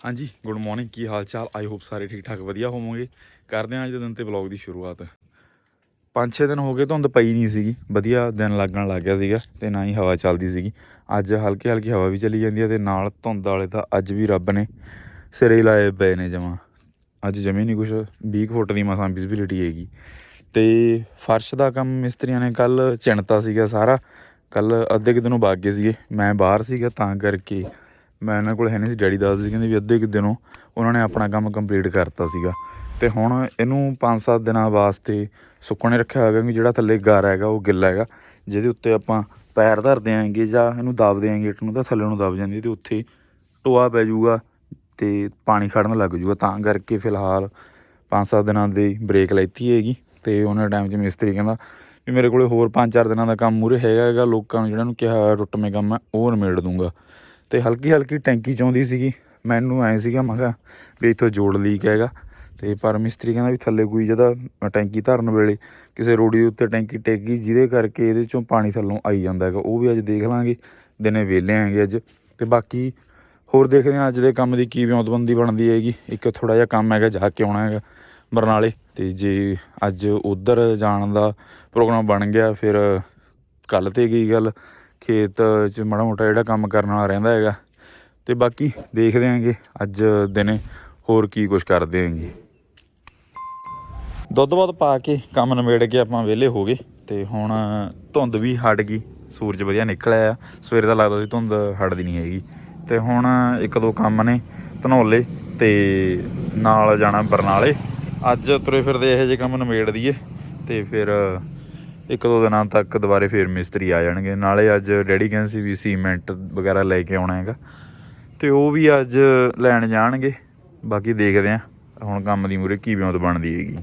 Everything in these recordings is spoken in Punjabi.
ਹਾਂਜੀ। ਗੁੱਡ ਮਾਰਨਿੰਗ ਕੀ ਹਾਲ ਚਾਲ? ਆਈ ਹੋਪ ਸਾਰੇ ਠੀਕ ਠਾਕ ਵਧੀਆ ਹੋਵੋਗੇ। ਕਰਦੇ ਹਾਂ ਅੱਜ ਦੇ ਦਿਨ ਤੇ ਵਲੌਗ ਦੀ ਸ਼ੁਰੂਆਤ। ਪੰਜ ਛੇ ਦਿਨ ਹੋ ਗਏ, ਧੁੰਦ ਪਈ ਨਹੀਂ ਸੀਗੀ। ਵਧੀਆ ਦਿਨ ਲੱਗਣ ਲੱਗ ਗਿਆ ਸੀਗਾ ਤੇ ਨਾ ਹੀ ਹਵਾ ਚੱਲਦੀ ਸੀਗੀ। ਅੱਜ ਹਲਕੀ ਹਲਕੀ ਹਵਾ ਵੀ ਚੱਲੀ ਜਾਂਦੀ ਹੈ ਤੇ ਨਾਲ ਧੁੰਦ ਵਾਲੇ ਤਾਂ ਅੱਜ ਵੀ ਰੱਬ ਨੇ ਸਿਰੇ ਲਾਏ ਪਏ ਨੇ ਜਮਾਂ। ਅੱਜ ਜਮੀ ਨਹੀਂ ਕੁਛ 20 ਕੁ ਫੁੱਟ ਦੀ ਮਸਾਂ ਵਿਜ਼ਿਬਿਲਿਟੀ ਹੈਗੀ। ਤੇ ਫਰਸ਼ ਦਾ ਕੰਮ ਮਿਸਤਰੀਆਂ ਨੇ ਕੱਲ ਚਿਣਤਾ ਸੀਗਾ ਸਾਰਾ। ਕੱਲ ਅੱਧੇ ਕੁ ਦਿਨੋਂ ਬਾਗ ਗਏ ਸੀਗੇ। ਮੈਂ ਬਾਹਰ ਸੀਗਾ ਤਾਂ ਕਰਕੇ ਮੈਂ ਇਹਨਾਂ ਕੋਲ ਹੈ ਨਹੀਂ ਸੀ, ਡੈਡੀ ਦੱਸਦੇ ਸੀ, ਕਹਿੰਦੇ ਵੀ ਅੱਧੇ ਕੁ ਦਿਨੋਂ ਉਹਨਾਂ ਨੇ ਆਪਣਾ ਕੰਮ ਕੰਪਲੀਟ ਕਰਤਾ ਸੀਗਾ। ਤੇ ਹੁਣ ਇਹਨੂੰ 5-7 ਦਿਨਾਂ ਵਾਸਤੇ ਸੁੱਕਣੇ ਰੱਖਿਆ ਹੋਇਆ ਕਿ ਜਿਹੜਾ ਥੱਲੇ ਗਾਰਾ ਹੈਗਾ, ਉਹ ਗਿੱਲਾ ਹੈਗਾ। ਜਿਹਦੇ ਉੱਤੇ ਆਪਾਂ ਪੈਰ ਧਰਦੇ ਆਂਗੇ ਜਾਂ ਇਹਨੂੰ ਦਬ ਦਿਆਂਗੇ ਇੱਟ ਨੂੰ ਤਾਂ ਥੱਲੇ ਨੂੰ ਦਬ ਜਾਂਦੀ ਤੇ ਉੱਥੇ ਟੋਆ ਪੈ ਜਾਊਗਾ ਤੇ ਪਾਣੀ ਖੜਨ ਲੱਗ ਜਾਊਗਾ। ਤਾਂ ਕਰਕੇ ਫਿਲਹਾਲ 5-7 ਦਿਨਾਂ ਦੀ ਬ੍ਰੇਕ ਲੈਤੀ ਹੈਗੀ ਤੇ ਉਹਨਾਂ ਟਾਈਮ 'ਚ ਮਿਸਤਰੀ ਕਹਿੰਦਾ ਵੀ ਮੇਰੇ ਕੋਲੇ ਹੋਰ 5-4 ਦਿਨਾਂ ਦਾ ਕੰਮ ਮੂਰੇ ਹੈਗਾ ਹੈਗਾ। ਲੋਕਾਂ ਨੂੰ ਜਿਹੜਾ ਨੂੰ ਕਿਹਾ ਹੋਇਆ ਟੁੱਟਵੇਂ ਕੰਮ ਹੈ, ਉਹ ਨਿਮੇੜ ਦੂੰਗਾ। ਤੇ ਹਲਕੀ ਹਲਕੀ ਟੈਂਕੀ ਚਾਉਂਦੀ ਸੀਗੀ। ਮੈਨੂੰ ਐ ਸੀਗਾ, ਮੈਂ ਕਿਹਾ ਵੀ ਇੱਥੋਂ ਜੋੜ ਲੀਕ ਹੈਗਾ। ਤੇ ਪਰ ਮਿਸਤਰੀ ਕਹਿੰਦਾ ਵੀ ਥੱਲੇ ਕੋਈ ਜਿਹਦਾ ਟੈਂਕੀ ਧਰਨ ਵੇਲੇ ਕਿਸੇ ਰੋੜੀ ਦੇ ਉੱਤੇ ਟੈਂਕੀ ਟਿਕ ਗਈ ਜਿਹਦੇ ਕਰਕੇ ਇਹਦੇ ਚੋਂ ਪਾਣੀ ਥੱਲੋਂ ਆਈ ਜਾਂਦਾ ਹੈਗਾ। ਉਹ ਵੀ ਅੱਜ ਦੇਖ ਲਾਂਗੇ, ਦਿਨੇ ਵੇਲੇ ਆਂਗੇ ਅੱਜ। ਤੇ ਬਾਕੀ ਹੋਰ ਦੇਖਦੇ ਹਾਂ ਅੱਜ ਦੇ ਕੰਮ ਦੀ ਕੀ ਵਿਉਂਤਬੰਦੀ ਬਣਦੀ ਹੈਗੀ। ਇੱਕ ਥੋੜਾ ਜਿਹਾ ਕੰਮ ਹੈਗਾ, ਜਾ ਕੇ ਆਉਣਾ ਹੈਗਾ ਬਰਨਾਲੇ। ਤੇ ਜੇ ਅੱਜ ਉਧਰ ਜਾਣ ਦਾ ਪ੍ਰੋਗਰਾਮ ਬਣ ਗਿਆ, ਫਿਰ ਕੱਲ ਤੇ ਗਈ ਗੱਲ। ਖੇਤ 'ਚ ਮਾੜਾ ਮੋਟਾ ਜਿਹੜਾ ਕੰਮ ਕਰਨ ਵਾਲਾ ਰਹਿੰਦਾ ਹੈਗਾ। ਅਤੇ ਬਾਕੀ ਦੇਖਦੇ ਆਂਗੇ ਅੱਜ ਦਿਨੇ ਹੋਰ ਕੀ ਕੁਝ ਕਰਦੇ ਆਂਗੇ। ਦੁੱਧ ਵੱਧ ਪਾ ਕੇ ਕੰਮ ਨਿਬੇੜ ਕੇ ਆਪਾਂ ਵਿਹਲੇ ਹੋ ਗਏ ਤੇ ਹੁਣ ਧੁੰਦ ਵੀ ਹਟ ਗਈ। ਸੂਰਜ ਵਧੀਆ ਨਿਕਲਿਆ ਆ ਸਵੇਰੇ ਦਾ ਲੱਗਦਾ ਸੀ ਧੁੰਦ ਹਟਦੀ ਨਹੀਂ ਹੈਗੀ। ਤੇ ਹੁਣ ਇੱਕ ਦੋ ਕੰਮ ਨੇ ਧਨੌਲੇ ਤੇ ਨਾਲ ਜਾਣਾ ਬਰਨਾਲੇ। ਅੱਜ ਤੁਰੇ ਫਿਰਦੇ ਇਹੋ ਜਿਹੇ ਕੰਮ ਨਿਬੇੜ ਦਈਏ ਤੇ ਫਿਰ ਇੱਕ ਦੋ ਦਿਨਾਂ ਤੱਕ ਦੁਬਾਰੇ ਫੇਰ ਮਿਸਤਰੀ ਆ ਜਾਣਗੇ। ਨਾਲੇ ਅੱਜ ਡੈਡੀ ਕਹਿੰਦੇ ਸੀ ਵੀ ਸੀਮੈਂਟ ਵਗੈਰਾ ਲੈ ਕੇ ਆਉਣਾ ਹੈਗਾ। ਤੇ ਉਹ ਵੀ ਅੱਜ ਲੈਣ ਜਾਣਗੇ। ਬਾਕੀ ਦੇਖਦੇ ਆ ਹੁਣ ਕੰਮ ਦੀ ਮੂਰੇ ਕੀ ਵਿਉਂਤ ਬਣਦੀ ਹੈਗੀ।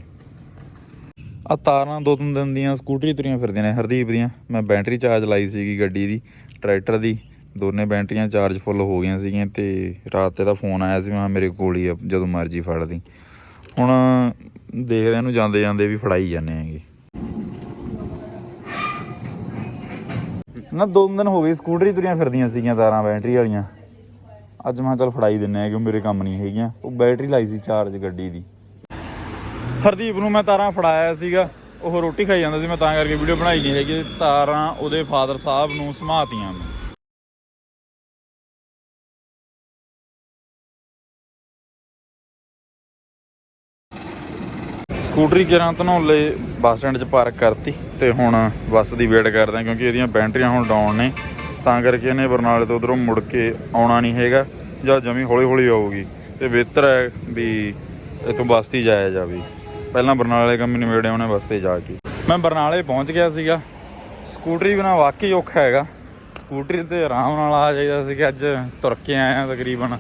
ਆ ਤਾਰਾਂ ਦੋ ਤਿੰਨ ਦਿਨ ਦੀਆਂ ਸਕੂਟਰੀ ਤੁਰੀਆਂ ਫਿਰਦੀਆਂ ਨੇ ਹਰਦੀਪ ਦੀਆਂ। ਮੈਂ ਬੈਟਰੀ ਚਾਰਜ ਲਾਈ ਸੀਗੀ ਗੱਡੀ ਦੀ, ਟਰੈਕਟਰ ਦੀ। ਦੋਨੇ ਬੈਟਰੀਆਂ ਚਾਰਜ ਫੁੱਲ ਹੋ ਗਈਆਂ ਸੀਗੀਆਂ ਤੇ ਰਾਤ ਤੇ ਦਾ ਫੋਨ ਆਇਆ ਸੀ, ਮੈਂ ਮੇਰੇ ਕੋਲ ਹੀ ਜਦੋਂ ਮਰਜ਼ੀ ਫੜ ਲਈ ਹੁਣ ਦੇਖਦੇ ਇਹਨੂੰ ਜਾਂਦੇ ਜਾਂਦੇ ਵੀ ਫੜਾਈ ਜਾਂਦੇ ਆਂਗੇ ਨਾ ਦੋ ਦਿਨ ਹੋ ਗਏ ਸਕੂਟਰੀ ਤੁਰੀਆਂ ਫਿਰਦੀਆਂ ਸੀਗੀਆਂ ਤਾਰਾਂ ਬੈਟਰੀ ਵਾਲੀਆਂ। ਅੱਜ ਮੈਂ ਕਿਹਾ ਚੱਲ ਫੜਾਈ ਦਿੰਨੇ ਆ ਕਿ ਮੇਰੇ ਕੰਮ ਨਹੀਂ ਹੈਗੀਆਂ। ਉਹ ਬੈਟਰੀ ਲਾਈ ਸੀ ਚਾਰਜ ਗੱਡੀ ਦੀ। ਹਰਦੀਪ ਨੂੰ ਮੈਂ ਤਾਰਾਂ ਫੜਾਇਆ ਸੀਗਾ। ਉਹ ਰੋਟੀ ਖਾਈ ਜਾਂਦਾ ਸੀ, ਮੈਂ ਤਾਂ ਕਰਕੇ ਵੀਡੀਓ ਬਣਾਈ ਨਹੀਂ ਹੈਗੀ। ਤਾਰਾਂ ਉਹਦੇ ਫਾਦਰ ਸਾਹਿਬ ਨੂੰ ਸਮਾਤੀਆਂ ਮੈਂ ਸਕੂਟਰੀ ਕਿਰਾਂ ਧਨੌਲੇ ਬੱਸ ਸਟੈਂਡ 'ਚ ਪਾਰਕ ਕਰਤੀ ਤੇ ਹੁਣ ਬੱਸ ਦੀ ਵੇਟ ਕਰਦੇ ਹਾਂ ਕਿਉਂਕਿ ਇਹਦੀਆਂ ਬੈਟਰੀਆਂ ਹੁਣ ਡਾਊਨ ਨੇ। ਤਾਂ ਕਰਕੇ ਇਹਨੇ ਬਰਨਾਲੇ ਤੋਂ ਉਧਰੋਂ ਮੁੜ ਕੇ ਆਉਣਾ ਨਹੀਂ ਹੈਗਾ। ਜਾਂ ਜਮੀ ਹੌਲੀ ਹੌਲੀ ਆਊਗੀ। ਤੇ ਬਿਹਤਰ ਹੈ ਵੀ ਇੱਥੋਂ ਬੱਸ ਤੇ ਹੀ ਜਾਇਆ ਜਾਵੇ। ਪਹਿਲਾਂ ਬਰਨਾਲੇ ਕੰਮ ਨਿਬੇੜੇ ਉਹਨੇ ਬੱਸ ਤੇ ਜਾ ਕੇ। ਮੈਂ ਬਰਨਾਲੇ ਪਹੁੰਚ ਗਿਆ ਸੀਗਾ। ਸਕੂਟਰੀ ਬਿਨਾ ਵਾਕਈ ਔਖਾ ਹੈਗਾ। ਸਕੂਟਰੀ ਤੇ ਆਰਾਮ ਨਾਲ ਆ ਜਾਈਦਾ ਸੀ ਕਿ ਅੱਜ ਤੁਰ ਕੇ ਆਇਆ ਤਕਰੀਬਨ।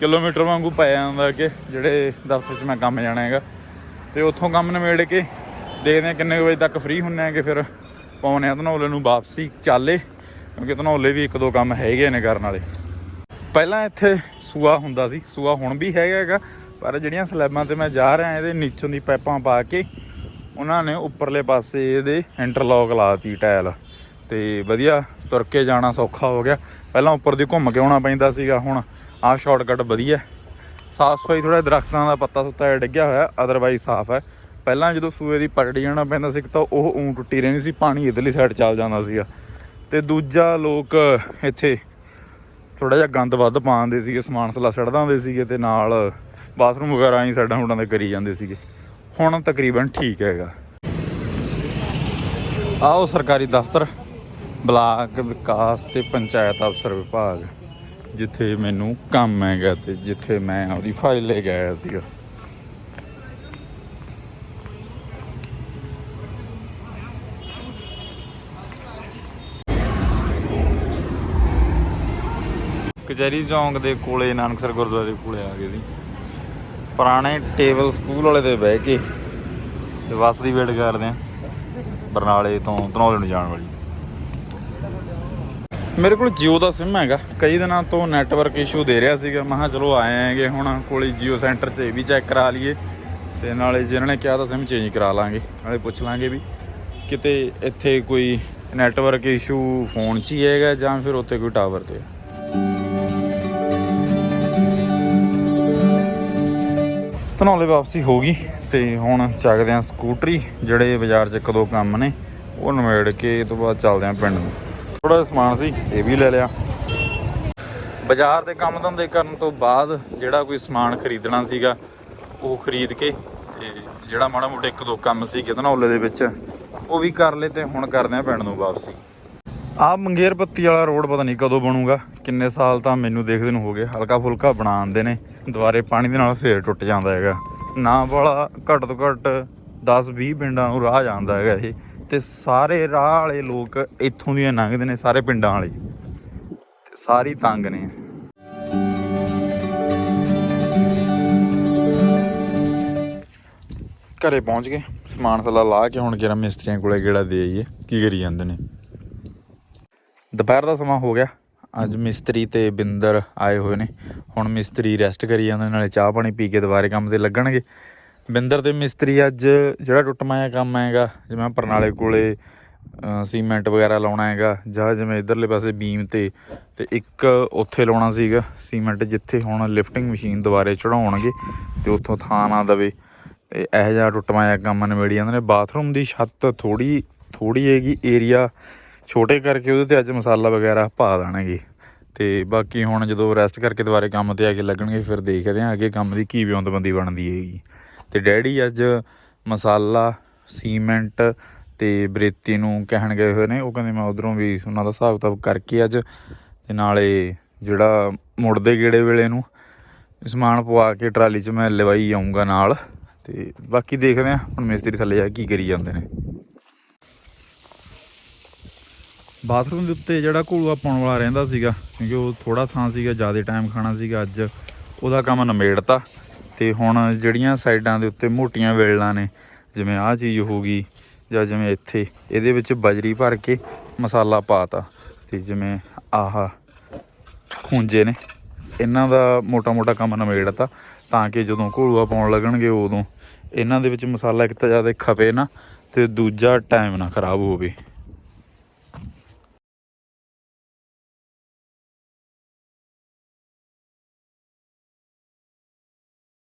ਕਿਲੋਮੀਟਰ ਵਾਂਗੂ ਪੈ ਜਾਂਦਾ ਕਿ ਜਿਹੜੇ ਦਫ਼ਤਰ 'ਚ ਮੈਂ ਕੰਮ ਜਾਣਾ ਹੈਗਾ। ਤੇ ਉੱਥੋਂ ਕੰਮ ਨਿਬੇੜ ਕੇ ਦੇਖਦੇ ਹਾਂ ਕਿੰਨੇ ਕੁ ਵਜੇ ਤੱਕ ਫ੍ਰੀ ਹੁੰਨੇ ਆ ਕਿ ਫਿਰ ਪਾਉਣੇ ਆ ਧਨੌਲੇ ਨੂੰ ਵਾਪਸੀ ਚਾਲੇ। ਕਿਉਂਕਿ ਧਨੌਲੇ ਵੀ ਇੱਕ ਦੋ ਕੰਮ ਹੈਗੇ ਨੇ ਕਰਨ ਵਾਲੇ। ਪਹਿਲਾਂ ਇੱਥੇ ਸੂਆ ਹੁੰਦਾ ਸੀ, ਸੂਆ ਹੁਣ ਵੀ ਹੈਗਾ ਹੈਗਾ, ਪਰ ਜਿਹੜੀਆਂ ਸਲੈਬਾਂ ਤੇ ਮੈਂ ਜਾ ਰਿਹਾ, ਇਹਦੇ ਨੀਚੋਂ ਦੀ ਪਾਈਪਾਂ ਪਾ ਕੇ ਉਹਨਾਂ ਨੇ ਉੱਪਰਲੇ ਪਾਸੇ ਇਹਦੇ ਇੰਟਰਲੌਕ ਲਾਤੀ ਟਾਇਲ ਤੇ ਵਧੀਆ ਤੁਰ ਕੇ ਜਾਣਾ ਸੌਖਾ ਹੋ ਗਿਆ। ਪਹਿਲਾਂ ਉੱਪਰ ਦੀ ਘੁੰਮ ਕੇ ਆਉਣਾ ਪੈਂਦਾ ਸੀਗਾ, ਹੁਣ ਆਹ ਸ਼ਾਰਟਕਟ ਵਧੀਆ। ਸਾਫ਼ ਸਫ਼ਾਈ ਥੋੜਾ ਦਰਖਤਾਂ ਦਾ ਪੱਤਾ ਸੁੱਤਾ ਜਿਹਾ ਡਿੱਗਿਆ ਹੋਇਆ ਅਦਰਵਾਈਜ਼ ਸਾਫ਼ ਹੈ। ਪਹਿਲਾਂ ਜਦੋਂ ਸੂਏ ਦੀ ਪਟੜੀ ਜਾਣਾ ਪੈਂਦਾ ਸੀ ਤਾਂ ਉਹ ਊਂ ਟੁੱਟੀ ਰਹਿੰਦੀ ਸੀ, ਪਾਣੀ ਇਧਰਲੀ ਸਾਈਡ ਚੱਲ ਜਾਂਦਾ ਸੀਗਾ। ਤੇ ਦੂਜਾ ਲੋਕ ਇੱਥੇ ਥੋੜਾ ਜਿਹਾ ਗੰਦ ਵੱਧ ਪਾਉਂਦੇ ਸੀਗੇ, ਸਮਾਨ ਸਲਾ ਸੜਦਾ ਹੁੰਦੇ ਸੀਗੇ ਤੇ ਨਾਲ ਬਾਥਰੂਮ ਵਗੈਰਾ ਹੀ ਸਾਈਡਾਂ ਹੁਡਾਂ ਦੇ ਕਰੀ ਜਾਂਦੇ ਸੀਗੇ। ਹੁਣ ਤਕਰੀਬਨ ਠੀਕ ਹੈਗਾ। ਆਓ ਸਰਕਾਰੀ ਦਫ਼ਤਰ, ਬਲਾਕ ਵਿਕਾਸ ਤੇ ਪੰਚਾਇਤ ਅਫਸਰ ਵਿਭਾਗ। ਜਿੱਥੇ ਮੈਨੂੰ ਕੰਮ ਹੈਗਾ ਤੇ ਜਿੱਥੇ ਮੈਂ ਆਪਦੀ ਫਾਈਲ ਲੈ ਕੇ ਆਇਆ ਸੀਗਾ। ਕਚਹਿਰੀ ਚੌਂਕ ਦੇ ਕੋਲੇ ਨਾਨਕਸਰ ਗੁਰਦੁਆਰੇ ਕੋਲੇ ਆ ਗਏ ਸੀ। ਪੁਰਾਣੇ ਟੇਬਲ ਸਕੂਲ ਵਾਲੇ ਤੇ ਬਹਿ ਕੇ ਤੇ ਬੱਸ ਦੀ ਵੇਟ ਕਰਦੇ ਆ। ਬਰਨਾਲੇ ਤੋਂ ਧਨੌਲੇ ਨੂੰ ਜਾਣ ਵਾਲੀ। ਮੇਰੇ ਕੋਲ Jio ਦਾ ਸਿਮ ਹੈਗਾ। ਕਈ ਦਿਨਾਂ ਤੋਂ ਨੈਟਵਰਕ ਇਸ਼ੂ ਦੇ ਰਿਹਾ ਸੀਗਾ। ਮੈਂ ਕਿਹਾ, ਚਲੋ ਆਏ ਆਂਗੇ ਹੁਣ, ਕੋਲੇ Jio ਸੈਂਟਰ 'ਚ ਇਹ ਵੀ ਚੈੱਕ ਕਰਾ ਲਈਏ। ਤੇ ਨਾਲੇ ਜਿਹਨਾਂ ਨੇ ਕਿਹਾ ਤਾਂ ਸਿਮ ਚੇਂਜ ਕਰਾ ਲਾਂਗੇ। ਨਾਲੇ ਪੁੱਛ ਲਾਂਗੇ ਵੀ ਕਿਤੇ ਇੱਥੇ ਕੋਈ ਨੈਟਵਰਕ ਇਸ਼ੂ ਫੋਨ 'ਚ ਹੀ ਹੈਗਾ ਜਾਂ ਫਿਰ ਉੱਥੇ ਕੋਈ ਟਾਵਰ ਤੇ। ਹੈ ਵਾਪਸੀ ਹੋ ਗਈ ਤੇ ਹੁਣ ਚੱਕਦੇ ਆਂ ਸਕੂਟਰੀ ਜਿਹੜੇ ਬਾਜ਼ਾਰ 'ਚ ਇੱਕ ਦੋ ਕੰਮ ਨੇ, ਉਹ ਨਿਬੇੜ ਕੇ ਇਹ ਤੋਂ ਬਾਅਦ ਚੱਲਦੇ ਆਂ ਪਿੰਡ ਨੂੰ। ਥੋੜਾ ਜਿਹਾ ਸਮਾਨ ਸੀ, ਇਹ ਵੀ ਲੈ ਲਿਆ। ਬਾਜ਼ਾਰ ਦੇ ਕੰਮ ਧੰਦੇ ਕਰਨ ਤੋਂ ਬਾਅਦ ਜਿਹੜਾ ਕੋਈ ਸਮਾਨ ਖਰੀਦਣਾ ਸੀਗਾ, ਉਹ ਖਰੀਦ ਕੇ ਤੇ ਜਿਹੜਾ ਮਾੜਾ ਮੋਟਾ ਇੱਕ ਦੋ ਕੰਮ ਸੀ ਧਨੌਲੇ ਦੇ ਵਿੱਚ, ਉਹ ਵੀ ਕਰ ਲਏ ਤੇ ਹੁਣ ਕਰਦੇ ਆਂ ਪਿੰਡ ਨੂੰ ਵਾਪਸੀ। ਆ ਮੰਗੇਰ ਪੱਤੀ ਵਾਲਾ ਰੋਡ ਪਤਾ ਨਹੀਂ ਕਦੋਂ ਬਣੂਗਾ, ਕਿੰਨੇ ਸਾਲ ਤਾਂ ਮੈਨੂੰ ਦੇਖਦੇ ਨੂੰ ਹੋ ਗਏ ਹਲਕਾ ਫੁਲਕਾ ਬਣਾਉਂਦੇ ਨੇ, ਦੁਬਾਰੇ ਪਾਣੀ ਦੇ ਨਾਲ ਫੇਰ ਟੁੱਟ ਜਾਂਦਾ ਹੈਗਾ। ਨਾ ਵਾਲਾ ਘੱਟ ਤੋਂ ਘੱਟ 10 20 ਪਿੰਡਾਂ ਨੂੰ ਰਾਹ ਜਾਂਦਾ ਹੈਗਾ ਇਹ। ਤੇ ਸਾਰੇ ਰਾਹ ਵਾਲੇ ਲੋਕ ਇੱਥੋਂ ਦੀਆਂ ਲੰਘਦੇ ਨੇ ਸਾਰੇ ਪਿੰਡਾਂ ਵਾਲੇ। ਤੇ ਸਾਰੀ ਤੰਗ ਨੇ। ਘਰੇ ਪਹੁੰਚ ਗਏ। ਸਮਾਨ ਥੱਲਾ ਲਾ ਕੇ ਹੁਣ ਕਿਹੜਾ ਮਿਸਤਰੀਆਂ ਕੋਲੇ ਗੇੜਾ ਦੇ ਆਈਏ। ਕੀ ਕਰੀ ਜਾਂਦੇ ਨੇ? ਦੁਪਹਿਰ ਦਾ ਸਮਾਂ ਹੋ ਗਿਆ। ਅੱਜ ਮਿਸਤਰੀ ਤੇ ਬਿੰਦਰ ਆਏ ਹੋਏ ਨੇ। ਹੁਣ ਮਿਸਤਰੀ ਰੈਸਟ ਕਰੀ ਜਾਂਦੇ ਨਾਲੇ ਚਾਹ ਪਾਣੀ ਪੀ ਕੇ ਦੁਬਾਰੇ ਕੰਮ ਤੇ ਲੱਗਣਗੇ। ਬਿੰਦਰ ਤੇ ਮਿਸਤਰੀ ਅੱਜ ਜਿਹੜਾ ਟੁੱਟਮਾਇਆ ਕੰਮ ਹੈਗਾ ਜਿਵੇਂ ਪਰਨਾਲੇ ਕੋਲੇ ਸੀਮੈਂਟ ਵਗੈਰਾ ਲਾਉਣਾ ਹੈਗਾ, ਜਾਂ ਜਿਵੇਂ ਇਧਰਲੇ ਪਾਸੇ ਬੀਮ ਤੇ ਤੇ ਇੱਕ ਉੱਥੇ ਲਾਉਣਾ ਸੀਗਾ ਸੀਮੈਂਟ ਜਿੱਥੇ ਹੁਣ ਲਿਫਟਿੰਗ ਮਸ਼ੀਨ ਦੁਬਾਰੇ ਚੜਾਉਣਗੇ ਤੇ ਉੱਥੋਂ ਥਾਂ ਨਾ ਦਵੇ। ਤੇ ਇਹੋ ਜਿਹਾ ਟੁੱਟਮਾਇਆ ਕੰਮ ਨਿਬੇੜੀ ਜਾਂਦੇ ਨੇ। ਬਾਥਰੂਮ ਦੀ ਛੱਤ ਥੋੜੀ ਥੋੜੀ ਹੈਗੀ ਏਰੀਆ ਛੋਟੇ ਕਰਕੇ ਉਹਦੇ ਤੇ ਅੱਜ ਮਸਾਲਾ ਵਗੈਰਾ ਪਾ ਦੇਣਗੇ। ਤੇ ਬਾਕੀ ਹੁਣ ਜਦੋਂ ਰੈਸਟ ਕਰਕੇ ਦੁਬਾਰੇ ਕੰਮ ਤੇ ਆ ਕੇ ਲੱਗਣਗੇ, ਫਿਰ ਦੇਖਦੇ ਹਾਂ ਅੱਗੇ ਕੰਮ ਦੀ ਕੀ ਵਿਉਂਤਬੰਦੀ ਬਣਦੀ ਹੈਗੀ। ਅਤੇ ਡੈਡੀ ਅੱਜ ਮਸਾਲਾ, ਸੀਮੈਂਟ ਅਤੇ ਬਰੇਤੀ ਨੂੰ ਕਹਿਣ ਗਏ ਹੋਏ ਨੇ। ਉਹ ਕਹਿੰਦੇ ਮੈਂ ਉੱਧਰੋਂ ਵੀ ਉਹਨਾਂ ਦਾ ਹਿਸਾਬ ਕਿਤਾਬ ਕਰਕੇ ਅੱਜ ਅਤੇ ਨਾਲੇ ਜਿਹੜਾ ਮੁੜਦੇ ਗੇੜੇ ਵੇਲੇ ਨੂੰ ਸਮਾਨ ਪਵਾ ਕੇ ਟਰਾਲੀ 'ਚ ਮੈਂ ਲਵਾਈ ਆਉਂਗਾ ਨਾਲ ਤੇ ਬਾਕੀ ਦੇਖਦੇ ਹਾਂ ਹੁਣ ਮਿਸਤਰੀ ਥੱਲੇ ਜਾ ਕੇ ਕੀ ਕਰੀ ਜਾਂਦੇ ਨੇ। ਬਾਥਰੂਮ ਦੇ ਉੱਤੇ ਜਿਹੜਾ ਘੋਲੂਆ ਪਾਉਣ ਵਾਲਾ ਰਹਿੰਦਾ ਸੀਗਾ, ਕਿਉਂਕਿ ਉਹ ਥੋੜਾ ਥਾਂ ਸੀਗਾ, ਜ਼ਿਆਦਾ ਟਾਈਮ ਖਾਣਾ ਸੀਗਾ ਅੱਜ, ਉਹਦਾ ਕੰਮ ਨਿਮੇੜਤਾ ਤੇ ਹੁਣ ਜਿਹੜੀਆਂ ਸਾਈਡਾਂ ਦੇ ਉੱਤੇ ਮੋਟੀਆਂ ਵੇਲਾਂ ਨੇ, ਜਿਵੇਂ ਆਹ ਚੀਜ਼ ਹੋ ਗਈ ਜਾਂ ਜਿਵੇਂ ਇੱਥੇ, ਇਹਦੇ ਵਿੱਚ ਬਜਰੀ ਭਰ ਕੇ ਮਸਾਲਾ ਪਾਤਾ ਤੇ ਜਿਵੇਂ ਆਹ ਖੂੰਜੇ ਨੇ, ਇਹਨਾਂ ਦਾ ਮੋਟਾ ਮੋਟਾ ਕੰਮ ਨਿਮੇੜਤਾ ਤਾਂ ਕਿ ਜਦੋਂ ਘੋਲੂਆ ਪਾਉਣ ਲੱਗਣਗੇ ਉਦੋਂ ਇਹਨਾਂ ਦੇ ਵਿੱਚ ਮਸਾਲਾ ਇੱਕ ਤਾਂ ਜ਼ਿਆਦਾ ਖਪੇ ਨਾ ਤੇ ਦੂਜਾ ਟਾਈਮ ਨਾ ਖਰਾਬ ਹੋਵੇ।